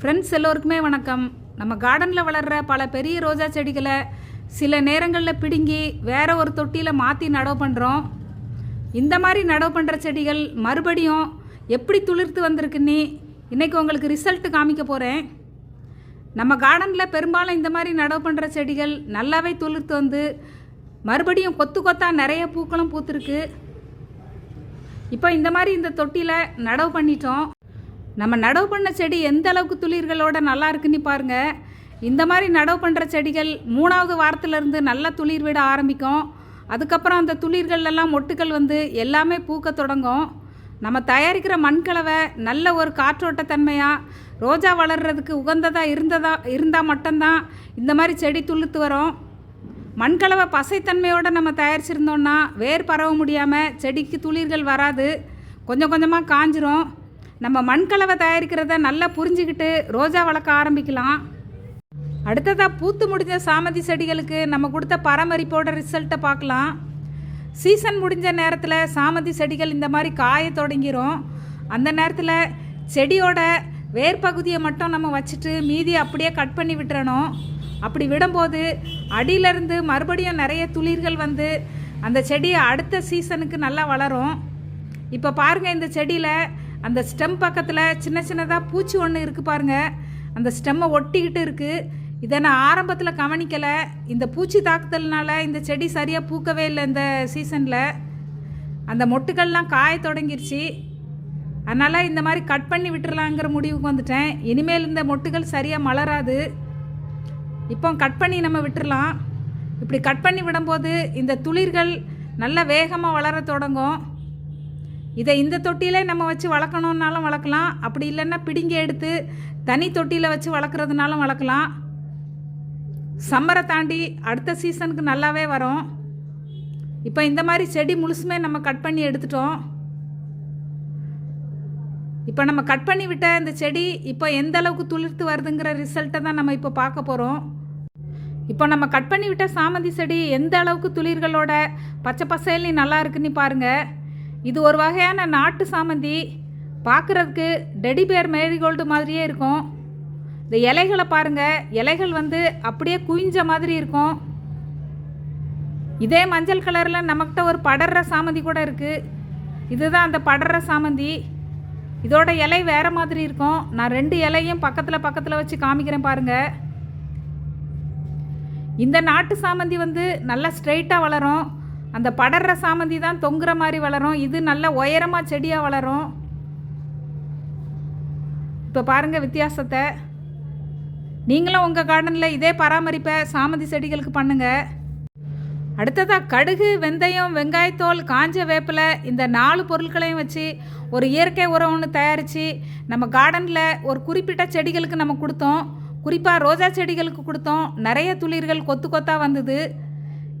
Friends எல்லோருக்குமே வணக்கம். நம்ம கார்டனில் வளர்கிற பல பெரிய ரோஜா செடிகளை சில நேரங்களில் பிடுங்கி வேற ஒரு தொட்டியில் மாற்றி நடவு பண்ணுறோம் இந்த மாதிரி நடவு பண்ணுற செடிகள் மறுபடியும் எப்படி துளிர்த்து வந்திருக்குன்னு இன்றைக்கி உங்களுக்கு ரிசல்ட்டு காமிக்க போகிறேன் நம்ம கார்டனில் பெரும்பாலும் இந்த மாதிரி நடவு பண்ணுற செடிகள் நல்லாவே துளிர்த்து வந்து மறுபடியும் கொத்து கொத்தாக நிறைய பூக்களும் பூத்துருக்கு. இப்போ இந்த மாதிரி இந்த தொட்டியில் நடவு பண்ணிட்டோம். நம்ம நடவு பண்ண செடி எந்த அளவுக்கு துளிர்களோட நல்லா இருக்குன்னு பாருங்க. இந்த மாதிரி நடவு பண்ணுற செடிகள் மூணாவது வாரத்துலேருந்து நல்லா துளிர் விட ஆரம்பிக்கும். அதுக்கப்புறம் அந்த துளிர்கள் மொட்டுக்கள் வந்து எல்லாமே பூக்க தொடங்கும். நம்ம தயாரிக்கிற மண்கலவை நல்ல ஒரு காற்றோட்டத்தன்மையாக ரோஜா வளர்கிறதுக்கு உகந்ததாக இருந்ததா இருந்தால் மட்டும்தான் இந்த மாதிரி செடி துளுத்து வரும். மண்கலவை பசைத்தன்மையோடு நம்ம தயாரிச்சிருந்தோன்னா வேர் பரவ முடியாமல் செடிக்கு துளிர்கள் வராது. கொஞ்சம் கொஞ்சமாக காஞ்சிரும். நம்ம மண்கலவை தயாரிக்கிறத நல்லா புரிஞ்சுக்கிட்டு ரோஜா வளர்க்க ஆரம்பிக்கலாம். அடுத்ததாக பூத்து முடிஞ்ச சாமந்தி செடிகளுக்கு நம்ம கொடுத்த பராமரிப்போட ரிசல்ட்டை பார்க்கலாம். சீசன் முடிஞ்ச நேரத்தில் சாமந்தி செடிகள் இந்த மாதிரி காய தொடங்கிரும். அந்த நேரத்தில் செடியோட வேர் பகுதியை மட்டும் நம்ம வச்சுட்டு மீதி அப்படியே கட் பண்ணி விட்டுறணும். அப்படி விடும்போது அடியிலேருந்து மறுபடியும் நிறைய துளிர்கள் வந்து அந்த செடியை அடுத்த சீசனுக்கு நல்லா வளரும். இப்போ பாருங்கள் இந்த செடியில் அந்த ஸ்டெம் பக்கத்தில் சின்ன சின்னதாக பூச்சி ஒன்று இருக்குது பாருங்கள் அந்த ஸ்டெம்மை ஒட்டிக்கிட்டு இருக்குது இதை நான் ஆரம்பத்தில் கவனிக்கலை. இந்த பூச்சி தாக்குதல்னால இந்த செடி சரியாக பூக்கவே இல்லை இந்த சீசனில். அந்த மொட்டுக்கள்லாம் காய தொடங்கிருச்சு. அதனால் இந்த மாதிரி கட் பண்ணி விட்டுறலாங்கிற முடிவுக்கு வந்துட்டேன். இனிமேல் இந்த மொட்டுகள் சரியாக மலராது. இப்போ கட் பண்ணி நம்ம விட்டுறலாம். இப்படி கட் பண்ணி விடும்போது இந்த துளிர்கள் நல்ல வேகமாக வளர தொடங்கும். இதை இந்த தொட்டியிலே நம்ம வச்சு வளர்க்கணுன்னாலும் வளர்க்கலாம். அப்படி இல்லைன்னா பிடிங்க எடுத்து தனி தொட்டியில் வச்சு வளர்க்குறதுனாலும் வளர்க்கலாம். சம்மரை தாண்டி அடுத்த சீசனுக்கு நல்லாவே வரும். இப்போ இந்த மாதிரி செடி முழுசுமே நம்ம கட் பண்ணி எடுத்துட்டோம். இப்போ நம்ம கட் பண்ணி விட்ட இந்த செடி இப்போ எந்த அளவுக்கு துளிர்த்து வருதுங்கிற ரிசல்ட்டை தான் நம்ம இப்போ பார்க்க போகிறோம் இப்போ நம்ம கட் பண்ணி விட்ட சாமந்தி செடி எந்த அளவுக்கு துளிர்களோட பச்சை பசேல்னு நல்லா இருக்குன்னு பாருங்கள் இது ஒரு வகையான நாட்டு சாமந்தி. பார்க்குறதுக்கு டெடிபேர் மேரிகோல்டு மாதிரியே இருக்கும். இந்த இலைகளை பாருங்கள் இலைகள் வந்து அப்படியே குவிஞ்ச மாதிரி இருக்கும். இதே மஞ்சள் கலரில் நம்மக்கிட்ட ஒரு படர்ற சாமந்தி கூட இருக்குது இதுதான் அந்த படர்ற சாமந்தி. இதோட இலை வேறு மாதிரி இருக்கும். நான் ரெண்டு இலையும் பக்கத்தில் பக்கத்தில் வச்சு காமிக்கிறேன் பாருங்கள் இந்த நாட்டு சாமந்தி வந்து நல்லா ஸ்ட்ரைட்டாக வளரும். அந்த படர்ற சாமந்தி தான் தொங்குற மாதிரி வளரும். இது நல்ல உயரமாக செடியாக வளரும். இப்போ பாருங்கள் வித்தியாசத்தை. நீங்களும் உங்கள் கார்டனில் இதே பராமரிப்பை சாமந்தி செடிகளுக்கு பண்ணுங்கள் அடுத்ததாக கடுகு வெந்தயம் வெங்காயத்தோல் காஞ்ச வேப்பிலை இந்த நாலு பொருட்களையும் வச்சு ஒரு இயற்கை உரம் ஒன்று தயாரித்து நம்ம கார்டனில் ஒரு குறிப்பிட்ட செடிகளுக்கு நம்ம கொடுத்தோம். குறிப்பாக ரோஜா செடிகளுக்கு கொடுத்தோம். நிறைய துளிர்கள் கொத்து கொத்தாக வந்தது.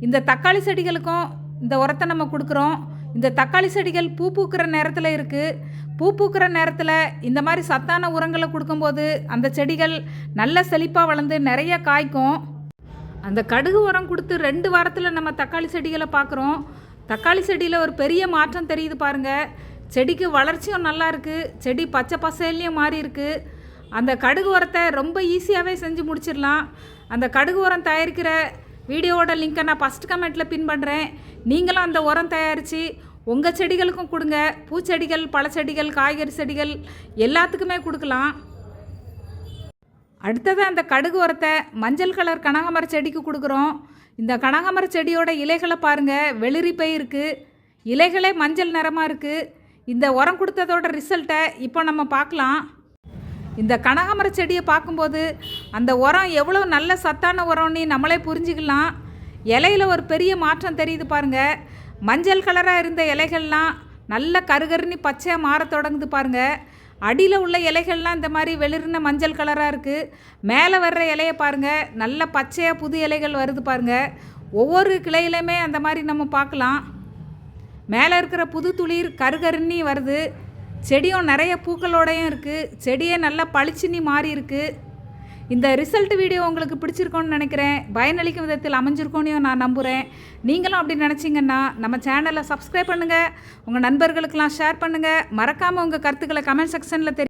இந்த தக்காளி செடிகளுக்கும் இந்த உரத்தை நம்ம கொடுக்குறோம். இந்த தக்காளி செடிகள் பூ பூக்கிற நேரத்தில் இருக்குது பூ பூக்கிற நேரத்தில் இந்த மாதிரி சத்தான உரங்களை கொடுக்கும்போது அந்த செடிகள் நல்ல செழிப்பாக வளர்ந்து நிறைய காய்க்கும். அந்த கடுகு உரம் கொடுத்து ரெண்டு வாரத்தில் நம்ம தக்காளி செடிகளை பார்க்குறோம் தக்காளி செடியில் ஒரு பெரிய மாற்றம் தெரியுது பாருங்கள் செடிக்கு வளர்ச்சியும் நல்லா இருக்குது செடி பச்சை பசையிலையும் மாறி இருக்குது அந்த கடுகு உரத்தை ரொம்ப ஈஸியாகவே செஞ்சு முடிச்சிடலாம். அந்த கடுகு உரம் தயாரிக்கிற வீடியோவோட லிங்க்கை நான் ஃபஸ்ட் கமெண்ட்டில் பின் பண்ணுறேன் நீங்களும் அந்த உரம் தயாரித்து உங்கள் செடிகளுக்கும் கொடுங்க. பூச்செடிகள் பழச்செடிகள் காய்கறி செடிகள் எல்லாத்துக்குமே கொடுக்கலாம். அடுத்தது அந்த கடுகு உரத்தை மஞ்சள் கலர் கனகாமர செடிக்கு கொடுக்குறோம். இந்த கனகாமர செடியோட இலைகளை பாருங்கள் வெளிரி இருக்குது இலைகளே மஞ்சள் நிறமாக இருக்குது இந்த உரம் கொடுத்ததோட ரிசல்ட்டை இப்போ நம்ம பார்க்கலாம். இந்த கனகாமர செடியை பார்க்கும்போது அந்த உரம் எவ்வளோ நல்ல சத்தான உரம்னு நம்மளே புரிஞ்சுக்கலாம். இலையில ஒரு பெரிய மாற்றம் தெரியுது பாருங்கள் மஞ்சள் கலராக இருந்த இலைகள்லாம் நல்ல கருகருன்னு பச்சையாக மாற தொடங்குது பாருங்கள் அடியில் உள்ள இலைகள்லாம் இந்த மாதிரி வெளிர்ன மஞ்சள் கலராக இருக்குது மேலே வர்ற இலையை பாருங்கள் நல்ல பச்சையாக புது இலைகள் வருது பாருங்கள் ஒவ்வொரு கிளையிலையுமே அந்த மாதிரி நம்ம பார்க்கலாம். மேலே இருக்கிற புது துளிர் கருகருன்னி வருது. செடியும் நிறைய பூக்களோடையும் இருக்குது செடியே நல்லா பளிச்சுன்னி மாறி இருக்குது இந்த ரிசல்ட் வீடியோ உங்களுக்கு பிடிச்சிருக்கோன்னு நினைக்கிறேன். பயனளிக்கும் விதத்தில் அமைஞ்சிருக்கோன்னு நான் நம்புகிறேன் நீங்களும் அப்படி நினச்சிங்கன்னா நம்ம சேனலை சப்ஸ்கிரைப் பண்ணுங்கள் உங்கள் நண்பர்களுக்கெல்லாம் ஷேர் பண்ணுங்கள் மறக்காமல் உங்கள் கருத்துக்களை கமெண்ட் செக்ஷனில் தெரியும்